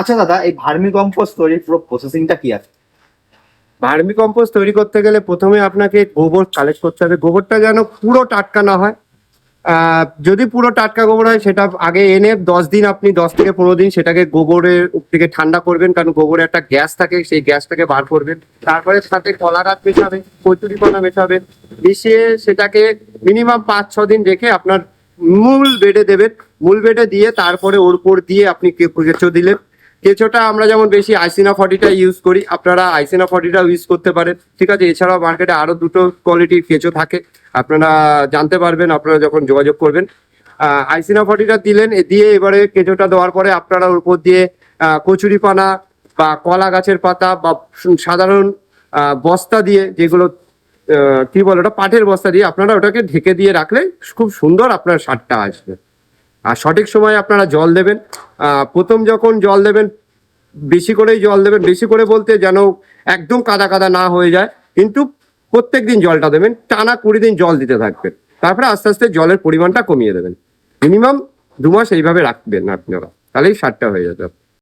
আচ্ছা দাদা, এই ভার্মি কম্পোস্ট তৈরির পুরো প্রসেসিংটা কি আছে? ভার্মি কম্পোস্ট তৈরি করতে গেলে প্রথমে আপনাকে গোবর কালেক্ট করতে হবে। গোবরটা যেন পুরো টাটকা না হয়। যদি পুরো টাটকা গোবর হয়, সেটা আগে এনে দশ দিন আপনি, দশ থেকে পনেরো দিন সেটাকে গোবরের থেকে ঠান্ডা করবেন, কারণ গোবরে একটা গ্যাস থাকে, সেই গ্যাসটাকে বার করবেন। তারপরে সাথে কলা গাছ মেশাবেন কচুরিপানা মেশাবেন। মিশিয়ে সেটাকে মিনিমাম পাঁচ, ছ দিন রেখে আপনার মূল বেডে দেবেন। মূল বেডে দিয়ে তারপরে ওর উপর দিয়ে আপনি কেঁচো দিলেন। কেঁচোটা আমরা যেমন বেশি আইসিনা ফর্টিটা ইউজ করি, আপনারা আইসিনা ফর্টিটাও ইউজ করতে পারেন। ঠিক আছে, এছাড়াও মার্কেটে আরও দুটো কোয়ালিটির কেঁচো থাকে। আপনারা জানতে পারবেন, আপনারা যখন যোগাযোগ করবেন। আইসিনা ফর্টিটা দিলেন দিয়ে এবারে কেঁচোটা দেওয়ার পরে আপনারা উপর দিয়ে কচুরিপানা বা কলা গাছের পাতা বা সাধারণ বস্তা দিয়ে যেগুলো কি বলে ওটা, পাটের বস্তা দিয়ে আপনারা ওটাকে ঢেকে দিয়ে রাখলে খুব সুন্দর আপনার সারটা আসবে। আর সঠিক সময়ে আপনারা জল দেবেন। প্রথম যখন জল দেবেন, বেশি করেই জল দেবেন, বেশি করে বলতে যেন একদম কাদা কাদা না হয়ে যায়। কিন্তু প্রত্যেক দিন জলটা দেবেন, টানা কুড়ি দিন জল দিতে থাকবেন। তারপরে আস্তে আস্তে জলের পরিমাণটা কমিয়ে দেবেন। মিনিমাম দু মাস এইভাবে রাখবেন আপনারা, তাহলেই সারটা হয়ে যাবে।